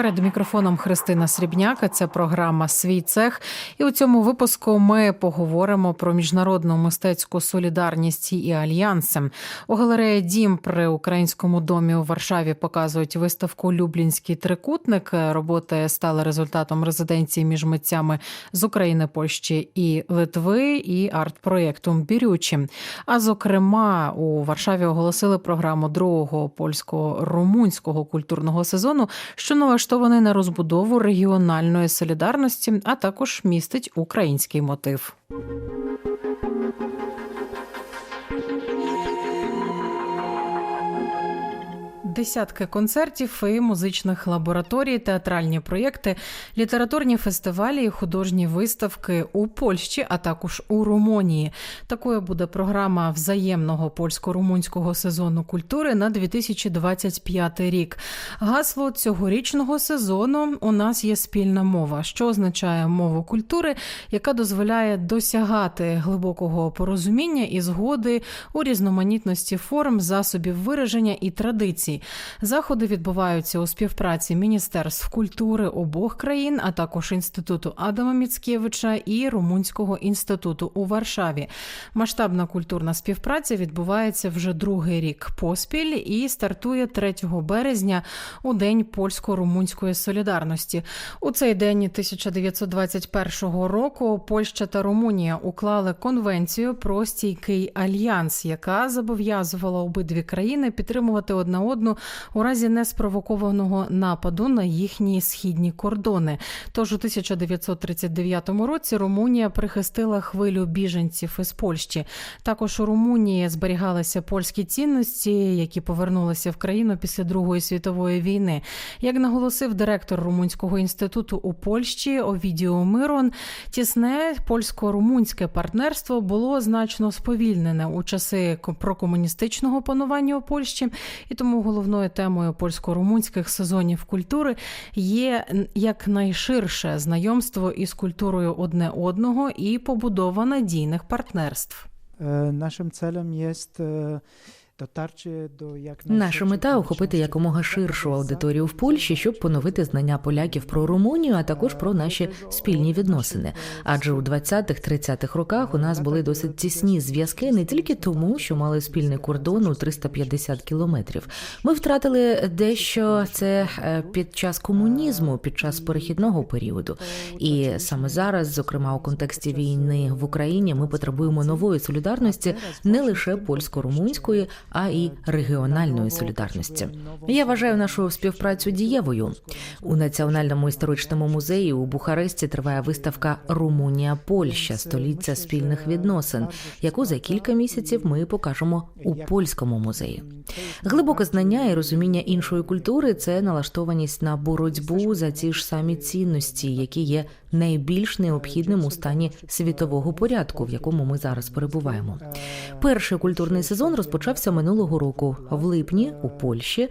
Перед мікрофоном Христина Срібняка. Це програма Свій цех. І у цьому випуску ми поговоримо про міжнародну мистецьку солідарність і альянси. У галереї Дім при українському домі у Варшаві показують виставку Люблінський трикутник. Роботи стали результатом резиденції між митцями з України, Польщі і Литви і арт-проєкту Бірючі. А зокрема, у Варшаві оголосили програму другого польсько-румунського культурного сезону, що налаштований на розбудову регіональної солідарності, а також містить український мотив. Десятки концертів і музичних лабораторій, театральні проєкти, літературні фестивалі і художні виставки у Польщі, а також у Румунії. Такою буде програма взаємного польсько-румунського сезону культури на 2025 рік. Гасло цьогорічного сезону у нас є спільна мова, що означає мову культури, яка дозволяє досягати глибокого порозуміння і згоди у різноманітності форм, засобів вираження і традицій. Заходи відбуваються у співпраці Міністерств культури обох країн, а також інституту Адама Міцкевича і Румунського інституту у Варшаві. Масштабна культурна співпраця відбувається вже другий рік поспіль і стартує 3 березня у день польсько-румунської солідарності. У цей день 1921 року Польща та Румунія уклали конвенцію про стійкий альянс, яка зобов'язувала обидві країни підтримувати одна одну у разі неспровокованого нападу на їхні східні кордони. Тож у 1939 році Румунія прихистила хвилю біженців із Польщі. Також у Румунії зберігалися польські цінності, які повернулися в країну після Другої світової війни. Як наголосив директор Румунського інституту у Польщі Овідіо Мирон, тісне польсько-румунське партнерство було значно сповільнене у часи прокомуністичного панування у Польщі, і тому головною темою польсько-румунських сезонів культури є якнайширше знайомство із культурою одне одного і побудова надійних партнерств. Нашим целем celem Наша мета охопити якомога ширшу аудиторію в Польщі, щоб поновити знання поляків про Румунію, а також про наші спільні відносини. Адже у 20-30-х роках у нас були досить тісні зв'язки не тільки тому, що мали спільний кордон у 350 кілометрів. Ми втратили дещо це е, під час комунізму, під час перехідного періоду. І саме зараз, зокрема у контексті війни в Україні, ми потребуємо нової солідарності не лише польсько-румунської, а й регіональної солідарності. Я вважаю нашу співпрацю дієвою у національному історичному музеї у Бухаресті триває виставка Румунія Польща століття спільних відносин, яку за кілька місяців ми покажемо у польському музеї. Глибоке знання і розуміння іншої культури це налаштованість на боротьбу за ті ж самі цінності, які є найбільш необхідним у стані світового порядку, в якому ми зараз перебуваємо. Перший культурний сезон розпочався минулого року в липні у Польщі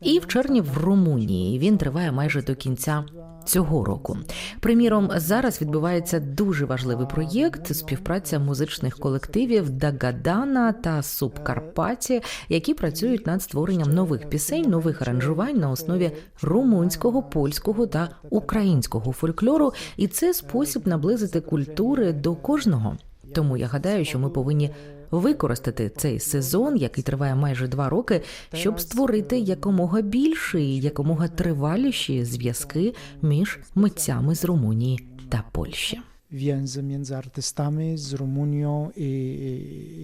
і в червні в Румунії. Він триває майже до кінця. Цього року, приміром, зараз відбувається дуже важливий проєкт співпраця музичних колективів Дагадана та Субкарпаті, які працюють над створенням нових пісень, нових аранжувань на основі румунського, польського та українського фольклору, і це спосіб наблизити культури до кожного. Тому я гадаю, що ми повинні використати цей сезон, який триває майже два роки, щоб створити якомога більші, і якомога триваліші зв'язки між митцями з Румунії та Польщі. więzy między artystami z Rumunią i,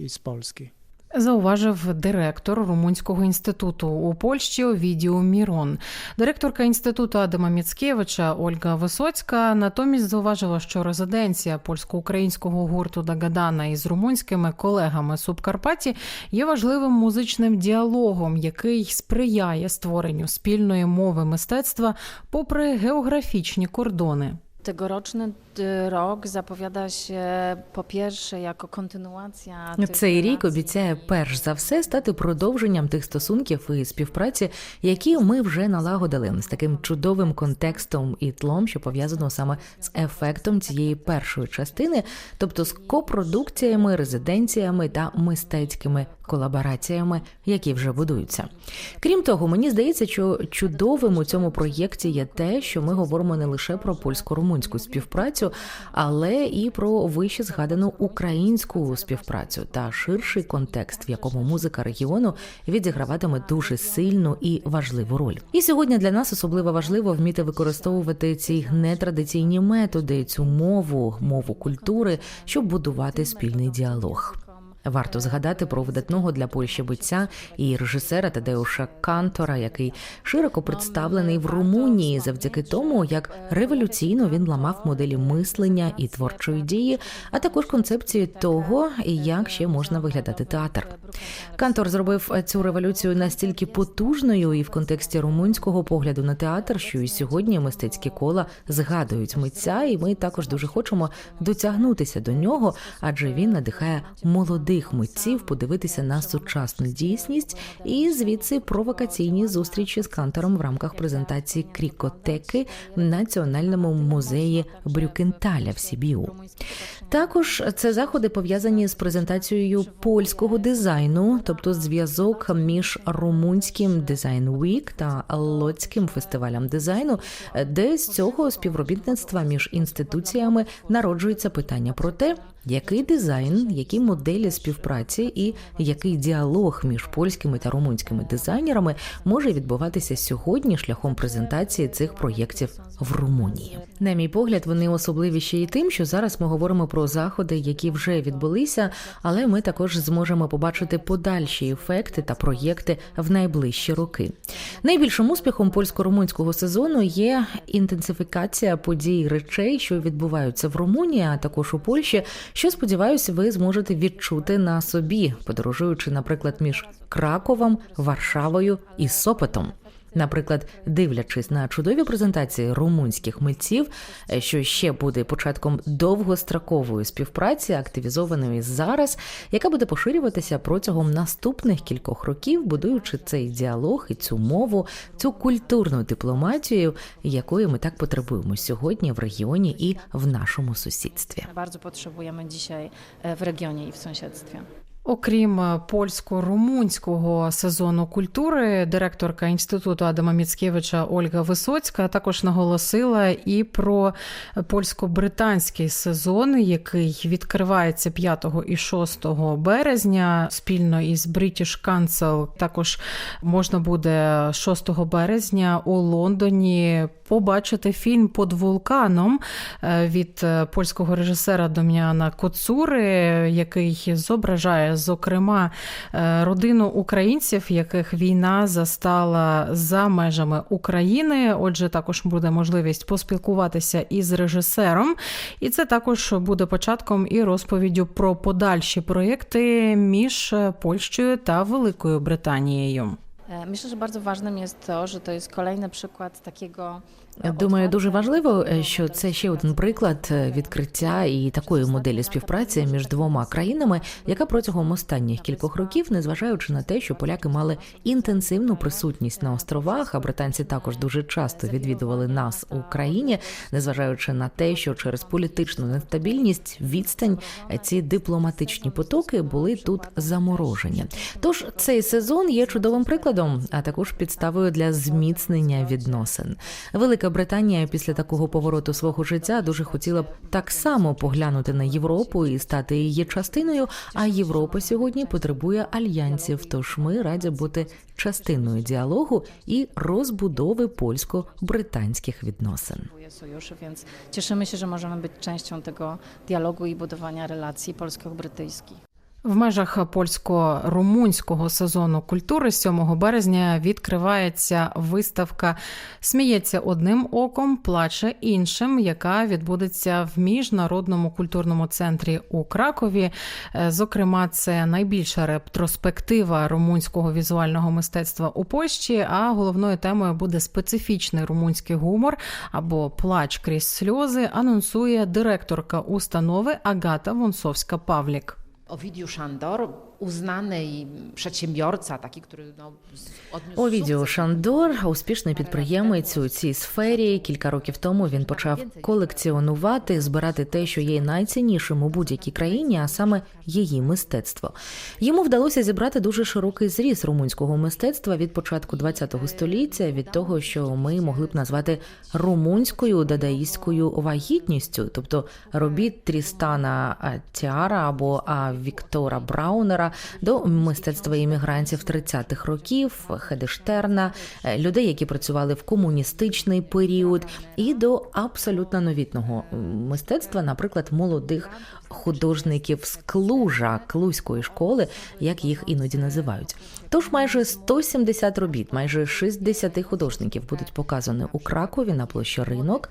i. Зауважив директор Румунського інституту у Польщі Овідіо Мірон. Директорка інституту Адама Міцкевича Ольга Висоцька натомість зауважила, що резиденція польсько-українського гурту Дагадана із румунськими колегами Субкарпаті є важливим музичним діалогом, який сприяє створенню спільної мови мистецтва попри географічні кордони. Y, rok zapowiada się po pierwsze jako Цей рік обіцяє перш за все стати продовженням тих стосунків і співпраці, які ми вже налагодили. З таким чудовим контекстом і тлом, що пов'язано саме з ефектом цієї першої частини, тобто з копродукціями, резиденціями та мистецькими колабораціями, які вже будуються. Крім того, мені здається, що чудовим у цьому проєкті є те, що ми говоримо не лише про польсько-румунську співпрацю, але і про вище згадану українську співпрацю та ширший контекст, в якому музика регіону відіграватиме дуже сильну і важливу роль. І сьогодні для нас особливо важливо вміти використовувати ці нетрадиційні методи, цю мову, мову культури, щоб будувати спільний діалог. Варто згадати про видатного для Польщі митця і режисера Тадеуша Кантора, який широко представлений в Румунії завдяки тому, як революційно він ламав моделі мислення і творчої дії, а також концепції того, як ще можна виглядати театр. Кантор зробив цю революцію настільки потужною і в контексті румунського погляду на театр, що і сьогодні мистецькі кола згадують митця, і ми також дуже хочемо дотягнутися до нього, адже він надихає молодих митців подивитися на сучасну дійсність і звідси провокаційні зустрічі з кантором в рамках презентації крікотеки в національному музеї Брюкенталя в Сібіу. Також це заходи пов'язані з презентацією польського дизайну, тобто зв'язок між румунським дизайн Week та Лоцьким фестивалем дизайну, де з цього співробітництва між інституціями народжується питання про те, який дизайн, які моделі співпраці і який діалог між польськими та румунськими дизайнерами може відбуватися сьогодні шляхом презентації цих проєктів в Румунії. На мій погляд, вони особливі ще й тим, що зараз ми говоримо про заходи, які вже відбулися, але ми також зможемо побачити подальші ефекти та проєкти в найближчі роки. Найбільшим успіхом польсько-румунського сезону є інтенсифікація подій речей, що відбуваються в Румунії, а також у Польщі, що сподіваюся, ви зможете відчути на собі, подорожуючи, наприклад, між Краковом, Варшавою і Сопотом. Наприклад, дивлячись на чудові презентації румунських митців, е, що ще буде початком довгострокової співпраці, активізованої зараз, яка буде поширюватися протягом наступних кількох років, будуючи цей діалог і цю мову, цю культурну дипломатію, якої ми так потребуємо сьогодні в регіоні і в нашому сусідстві. Potrzebujemy dzisiaj e, w regionie i w sąsiedztwie. Окрім е, польсько-румунського сезону культури, директорка інституту Адама Міцкевича Ольга Висоцька також наголосила і про польсько-британський сезон, який відкривається 5 і 6 березня спільно із British Council. Також можна буде 6 березня у Лондоні побачити фільм під вулканом від е, польського режисера Дом'яна Коцури, який зображає зокрема е, родину українців, яких війна застала за межами України. Отже, також буде можливість поспілкуватися із режисером, і це також буде початком і розповіддю про подальші проєкти між Польщею та Великою Британією. E, Myślę, że bardzo ważnym jest to, że to jest kolejny przykład takiego. Думаю, дуже важливо, е, що це ще один приклад е, відкриття і такої моделі співпраці між двома країнами, яка протягом останніх кількох років, незважаючи на те, що поляки мали інтенсивну присутність на островах, а британці також дуже часто відвідували нас у країні, незважаючи на те, що через політичну нестабільність, відстань е, ці дипломатичні потоки були тут заморожені. Тож цей сезон є чудовим прикладом, а також підставою для зміцнення відносин. Велика Британія після такого повороту свого життя дуже хотіла б так само поглянути на Європу і стати її частиною. А Європа сьогодні потребує альянсів. Тож ми раді бути частиною діалогу і розбудови польсько-британських відносин. sojuszy, więc cieszymy się, że możemy być częścią tego dialogu i budowania relacji polsko-brytyjskich. В межах польсько-румунського сезону культури 7 березня відкривається виставка Сміється одним оком, плаче іншим, яка відбудеться в міжнародному культурному центрі у Кракові. Е, Зокрема, це найбільша ретроспектива румунського візуального мистецтва у Польщі. А головною темою буде специфічний румунський гумор або плач крізь сльози. Анонсує директорка установи Агата Вонсовська Павлік. Ovidiusz Szandor, uznany przedsiębiorca, taki, który no, Овідіо. Шандор, успішний підприємець у цій сфері. Кілька років тому він почав колекціонувати, збирати те, що є найціннішим у будь-якій країні, а саме її мистецтво. Йому вдалося зібрати дуже широкий зріз румунського мистецтва від початку ХХ століття, від того, що ми могли б назвати румунською дадаїстською вагітністю, тобто робіт Трістана Тіара або Віктора Браунера до мистецтва іммігрантів 30-х років, Хедештерна, е, людей, які працювали в комуністичний період, і до абсолютно новітного мистецтва, наприклад, молодих художників з Клужа, Клузької школи, як їх іноді називають. Тож майже 170 робіт, майже 60 художників будуть показані у Кракові на площі ринок.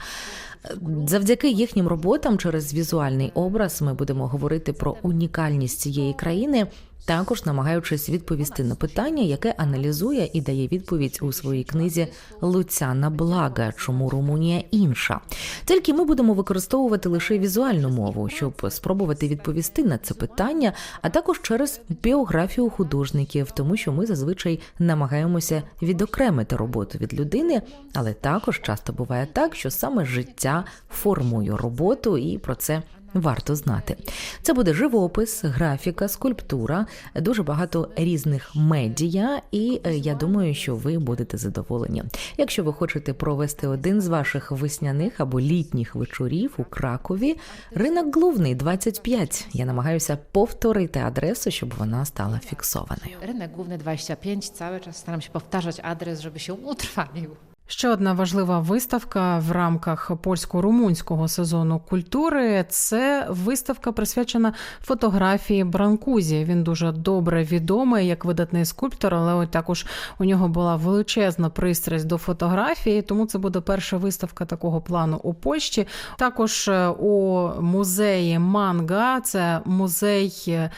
Завдяки їхнім роботам через візуальний образ ми будемо говорити про унікальність цієї країни, також намагаючись відповісти на питання, яке аналізує і дає відповідь у своїй книзі Луцяна Блага, чому Румунія інша. Тільки ми будемо використовувати лише візуальну мову, щоб спробувати відповісти на це питання, а також через біографію художників, тому що ми зазвичай намагаємося відокремити роботу від людини, але також часто буває так, що саме життя формує роботу, і про це варто знати. Це буде живопис, графіка, скульптура, дуже багато різних медіа, і е, я думаю, що ви будете задоволені. Якщо ви хочете провести один з ваших весняних або літніх вечорів у Кракові, ринок Глувний 25. Я намагаюся повторити адресу, щоб вона стала фіксованою. Rynek Główny 25, cały czas staram się powtarzać adres, żeby się utrwalił. Ще одна важлива виставка в рамках польсько-румунського сезону культури це виставка присвячена фотографії Бранкузі. Він дуже добре відомий як видатний скульптор, але от також у нього була величезна пристрасть до фотографії. Тому це буде перша виставка такого плану у Польщі. Також е, у музеї Манга, це музей е,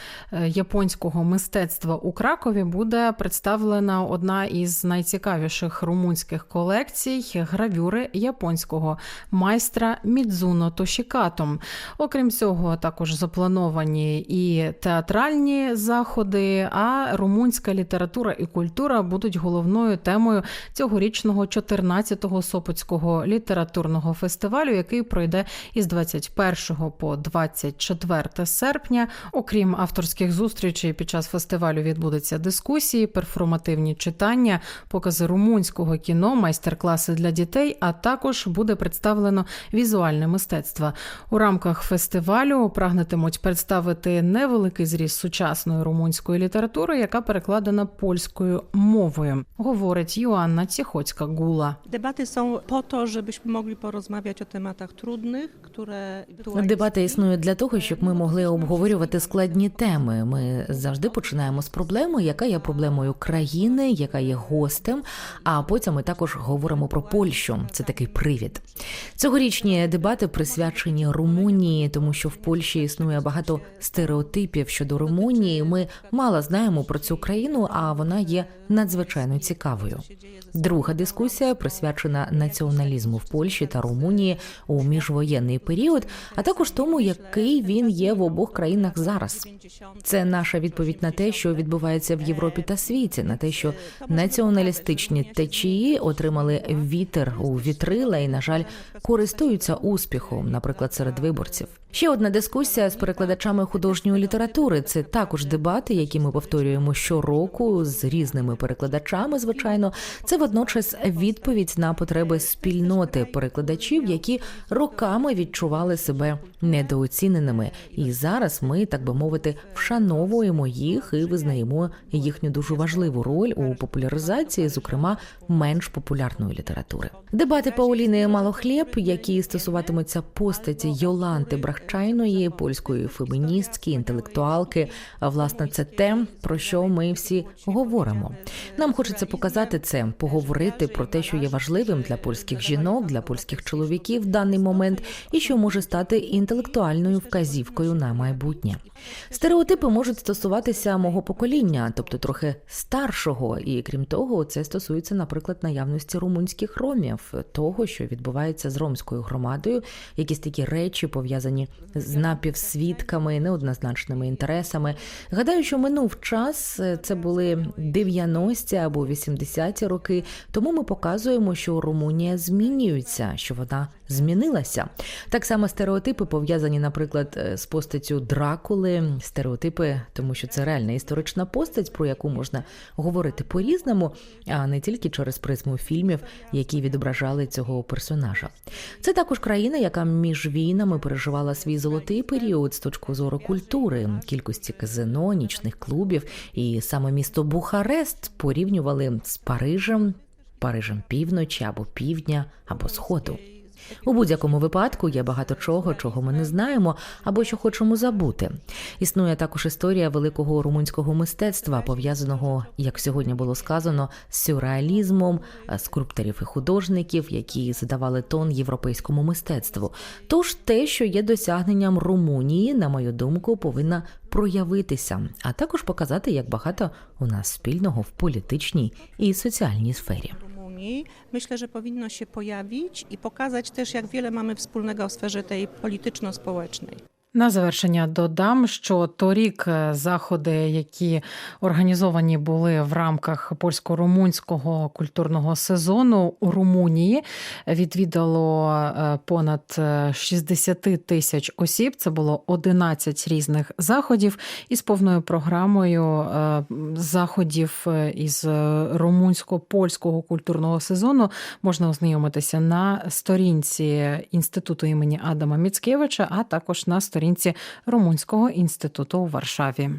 японського мистецтва у Кракові, буде представлена одна із найцікавіших румунських колекцій гравюри японського майстра Мідзуно Тошікато. Окрім цього, також заплановані і театральні заходи, а румунська література і культура будуть головною темою цьогорічного 14-го Сопотського літературного фестивалю, який пройде із 21 по 24 серпня. Окрім авторських зустрічей, під час фестивалю відбудуться дискусії, перформативні читання, покази румунського кіно, майстер-класи для дітей, а також буде представлено візуальне мистецтво. У рамках фестивалю прагнетимуть представити невеликий зріз сучасної румунської літератури, яка перекладена польською мовою, говорить Йоанна Ціхоцька Гула. Debaty są po to, żebyśmy mogli porozmawiać o tematach trudnych, które Дебати існують для того, щоб ми могли обговорювати складні теми. Ми завжди починаємо з проблеми, яка є проблемою країни, яка є гостем. А потім ми також говоримо про Польщу. Це такий привід. Цьогорічні дебати присвячені Румунії, тому що в Польщі існує багато стереотипів щодо Румунії. Ми мало знаємо про цю країну, а вона є надзвичайно цікавою. Друга дискусія присвячена націоналізму в Польщі та Румунії у міжвоєнний період, а також тому, який він є в обох країнах зараз. Це наша відповідь на те, що відбувається в Європі та світі, на те, що націоналістичні течії отримали вітер у вітрила і, на жаль, користуються успіхом, наприклад, серед виборців. Ще одна дискусія з перекладачами художньої літератури. Це також дебати, які ми повторюємо щороку з різними перекладачами. Звичайно, це водночас відповідь на потреби спільноти перекладачів, які роками відчували себе недооціненими. І зараз ми, так би мовити, вшановуємо їх і визнаємо їхню дуже важливу роль у популяризації, зокрема менш популярної літератури. Дебати Пауліни Малохлєб, які стосуватимуться постаті Йоланти Брахчайної, польської феміністки, інтелектуалки. А власне це те, про що ми всі говоримо. Нам хочеться показати це, поговорити про те, що є важливим для польських жінок, для польських чоловіків в даний момент, і що може стати інтелектуальною вказівкою на майбутнє. Стереотипи можуть стосуватися мого покоління, тобто трохи старшого, і крім того, це стосується, наприклад, наявності румунських ромів, того, що відбувається з ромською громадою, якісь такі речі пов'язані з напівсвідками, неоднозначними інтересами. Гадаю, що минув час, це були 90-ті або 80-ті роки. Тому ми показуємо, що Румунія змінюється, що вона змінилася. Так само стереотипи пов'язані, наприклад, е, з постаттю Дракули, стереотипи, тому що це реальна історична постать, про яку можна говорити по-різному, а не тільки через призму фільмів, які відображали цього персонажа. Це також країна, яка між війнами переживала свій золотий період з точки зору культури, кількості казино, нічних клубів, і саме місто Бухарест порівнювали з Парижем, Парижем півночі або півдня або сходу. У будь-якому випадку є багато чого, чого ми не знаємо або що хочемо забути. Існує також історія великого румунського мистецтва, пов'язаного, як сьогодні було сказано, з сюрреалізмом, е, скульпторів і художників, які задавали тон європейському мистецтву. Тож те, що є досягненням Румунії, на мою думку, повинна проявитися, а також показати, як багато у нас спільного в політичній і соціальній сфері. Myślę, że powinno się pojawić i pokazać też, jak wiele mamy wspólnego w sferze tej polityczno-społecznej. На завершення додам, що торік е, заходи, які організовані були в рамках польсько-румунського культурного сезону у Румунії, відвідало е, понад е, 60 тисяч осіб. Це було 11 різних заходів із повною програмою е, заходів е, із е, румунсько-польського культурного сезону можна ознайомитися на сторінці інституту імені Адама Міцкевича, а також на сторінці Румунського інституту у Варшаві.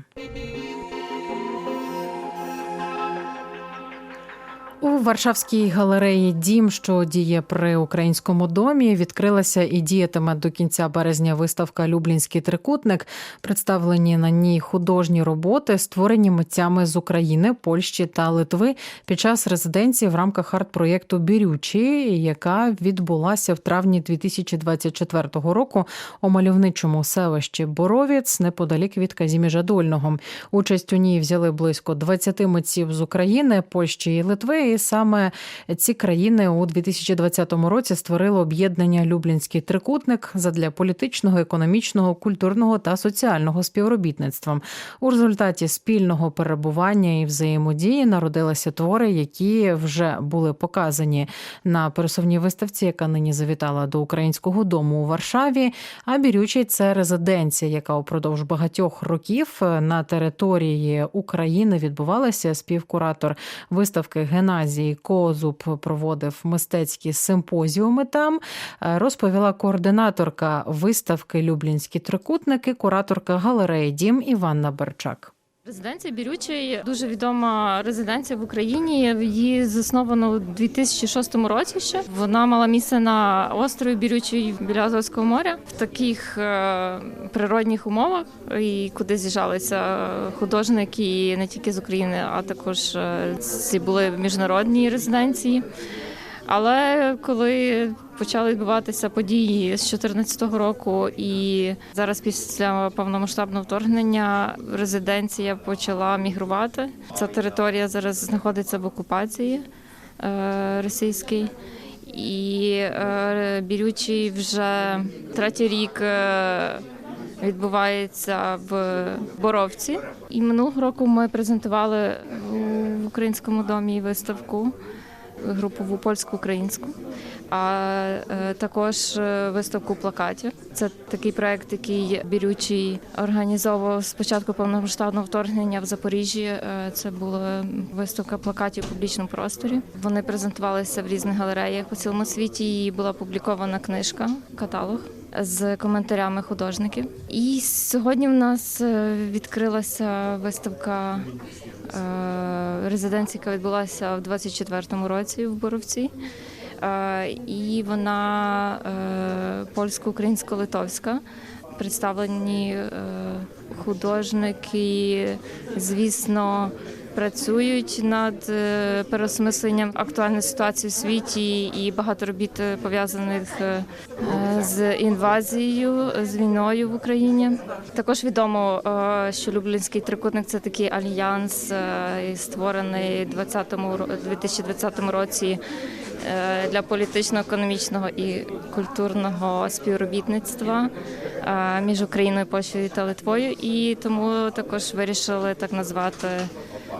У Варшавській галереї Дім, що діє при українському домі, відкрилася і діятиме до кінця березня виставка Люблінський трикутник. Представлені на ній художні роботи, створені митцями з України, Польщі та Литви під час резиденції в рамках арт-проєкту Бірючі, яка відбулася в травні 2024 року у мальовничому селищі Боровіць неподалік від Казіміжа Дольного. Участь у ній взяли близько 20 митців з України, Польщі і Литви. І саме ці країни у 2020 році створили об'єднання Люблінський трикутник задля політичного, економічного, культурного та соціального співробітництва. У результаті спільного перебування і взаємодії народилися твори, які вже були показані на пересувній виставці, яка нині завітала до українського дому у Варшаві. А Бірючий це резиденція, яка упродовж багатьох років на території України відбувалася. Співкуратор виставки Геннадій Козуб проводив мистецькі симпозіуми. Там Е, розповіла координаторка виставки Люблінські трикутники, кураторка галереї Дім Іванна Берчак. Резиденція Бірючий дуже відома резиденція в Україні. Її засновано у 2006 році. Ще вона мала місце на острові Бірючий біля Азовського моря в таких е, природних умовах, і куди з'їжджалися художники не тільки з України, а також е, ці були міжнародні резиденції. Але коли почали відбуватися події з 2014 року, і зараз після повномасштабного вторгнення резиденція почала мігрувати. Ця територія зараз знаходиться в окупації е, російській. І е, Бірючий вже третій рік е, відбувається в Боровці. І минулого року ми презентували в українському домі виставку групову польсько-українську, а е, також е, виставку плакатів. Це такий проект, який Бірючий організовував спочатку повномасштабного вторгнення в Запоріжжі. Е, Це була виставка плакатів у публічному просторі. Вони презентувалися в різних галереях по цілому світі. І була опублікована книжка, каталог. З коментарями художників, і сьогодні в нас е, відкрилася виставка е, резиденція, яка відбулася в 24-му році в Боровці. Е, І вона польсько-українсько-литовська. Представлені художники, звісно, працюють над е, переосмисленням актуальної ситуації в світі і багато робіт е, пов'язаних е, з інвазією, з війною в Україні. Також відомо, що Люблінський трикутник це такий альянс, створений 20-му 2020 році для політично-економічного і культурного співробітництва між Україною, Польщею та Литвою. І тому також вирішили так назвати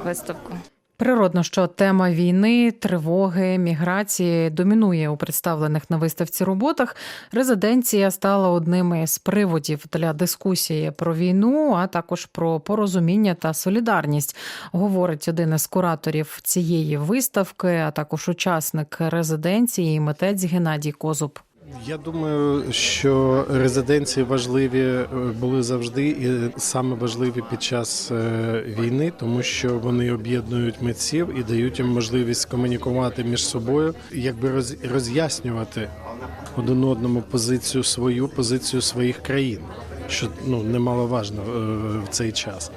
виставку. Природно, що тема війни, тривоги, міграції домінує у представлених на виставці роботах. Резиденція стала одним із приводів для дискусії про війну, а також про порозуміння та солідарність, говорить один із кураторів цієї виставки, а також учасник резиденції, митець Геннадій Козуб. Я думаю, що резиденції важливі е, були завжди, і саме важливі під час е, війни, тому що вони об'єднують митців і дають їм можливість комунікувати між собою, якби роз- роз'яснювати один одному позицію свою, позицію своїх країн. Що ну немаловажно е, в цей час,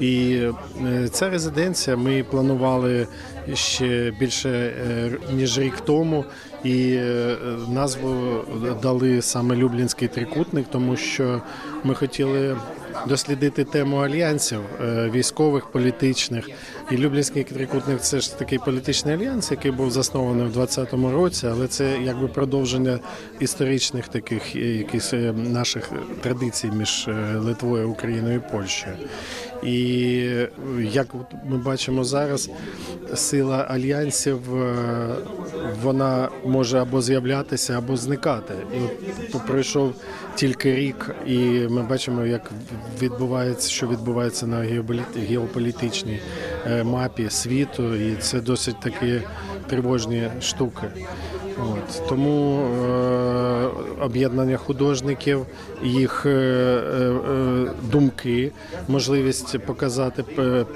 і е, ця резиденція ми планували ще більше е, ніж рік тому, і назву дали саме Люблінський трикутник, тому що ми хотіли дослідити тему альянсів е, військових, політичних. І Люблінський трикутник це ж такий політичний альянс, який був заснований в 20-му році, але це якби продовження історичних таких е, якихось е, наших традицій між Литвою, Україною і Польщею. І як ми бачимо зараз, сила альянсів е, вона може або з'являтися, або зникати. І от пройшов тільки рік, і ми бачимо, як відбувається, що відбувається на геополіт- геополітичній е, мапі світу, і це досить такі тривожні штуки. От тому е, об'єднання художників, їх е, е, е, думки, можливість показати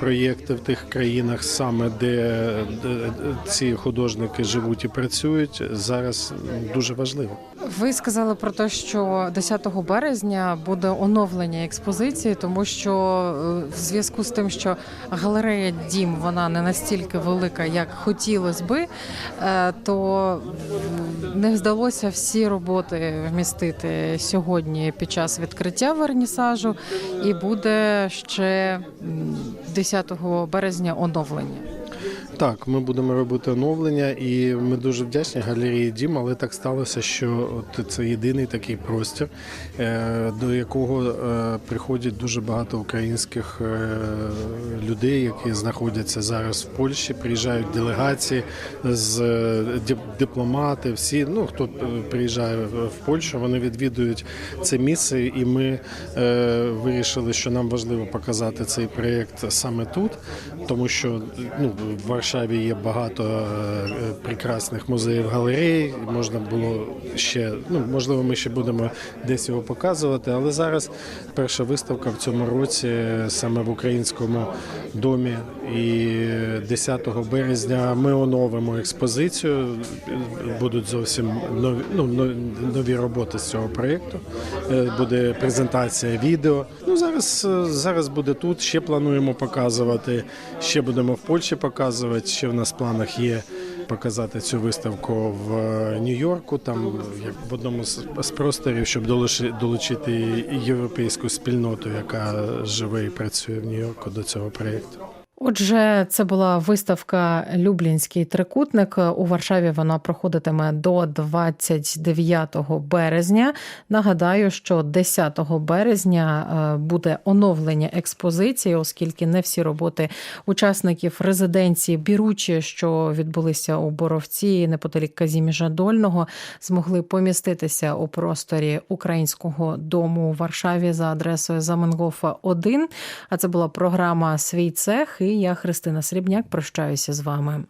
проєкти в тих країнах, саме де, де ці художники живуть і працюють, зараз дуже важливо. Ви сказали про те, що 10 березня буде оновлення експозиції, тому що е, в зв'язку з тим, що галерея Дім вона не настільки велика, як хотілося би, е, то не вдалося всі роботи вмістити сьогодні під час відкриття вернісажу, і буде ще м, 10 березня оновлення. Так, ми будемо робити оновлення, і ми дуже вдячні галереї Дім, але так сталося, що от це єдиний такий простір, е, до якого е, приходять дуже багато українських е, людей, які знаходяться зараз в Польщі. Приїжджають делегації з дипломати, всі, ну хто приїжджає в Польщу, вони відвідують це місце, і ми вирішили, що нам важливо показати цей проєкт саме тут, тому що ну, в Варшаві є багато е, прекрасних музеїв галерей. Можна було ще, ну можливо, ми ще будемо десь його показувати. Але зараз перша виставка в цьому році саме в українському домі. І 10 березня ми оновимо експозицію. Будуть зовсім нові, ну, нові роботи з цього проєкту. Е, Буде презентація відео. Ну зараз, е, зараз буде тут. Ще плануємо показувати. Ще будемо в Польщі показувати. Ще в нас в планах є показати цю виставку в е, Нью-Йорку, там як в одному з, просторів, щоб долучити європейську спільноту, яка живе і працює в Нью-Йорку до цього проєкту. Отже, це була виставка Люблінський трикутник. У Варшаві вона проходитиме до 29 березня. Нагадаю, що 10 березня е, буде оновлення експозиції, оскільки не всі роботи учасників резиденції Біручі, що відбулися у Боровці неподалік Казіміжа Дольного, змогли поміститися у просторі українського дому у Варшаві за адресою Заменгофа 1. А це була програма Свій цех. І я, Христина Срібняк, прощаюся з вами.